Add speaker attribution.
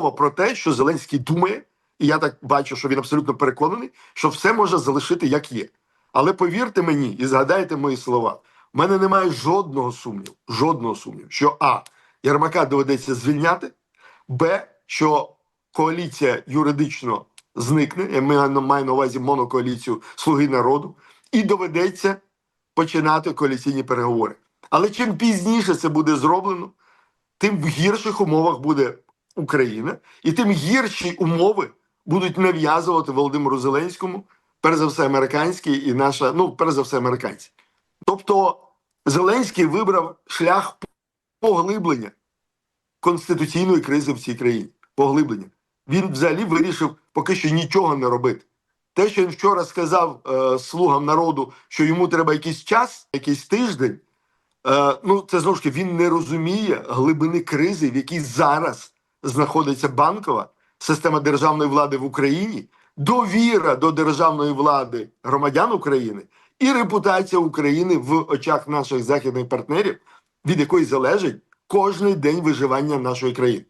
Speaker 1: мова про те, що Зеленський думає, і я так бачу, що він абсолютно переконаний, що все може залишити як є. Але повірте мені і згадайте мої слова. в мене немає жодного сумніву, жодного сумніву, що А. Єрмака доведеться звільняти, Б. Що коаліція юридично зникне. Я маю на увазі монокоаліцію Слуги народу, і доведеться починати коаліційні переговори. Але чим пізніше це буде зроблено, тим в гірших умовах буде Україна, і тим гірші умови будуть нав'язувати Володимиру Зеленському, перш за все, американські і наша, ну, перш за все, американці. Тобто Зеленський вибрав шлях поглиблення конституційної кризи в цій країні. Поглиблення. Він взагалі вирішив поки що нічого не робити. Те, що він вчора сказав е, слугам народу, що йому треба якийсь час, якийсь тиждень. Е, ну, це знову ж таки він не розуміє глибини кризи, в якій зараз знаходиться банкова система державної влади в Україні, довіра до державної влади громадян України і репутація України в очах наших західних партнерів, від якої залежить кожний день виживання нашої країни.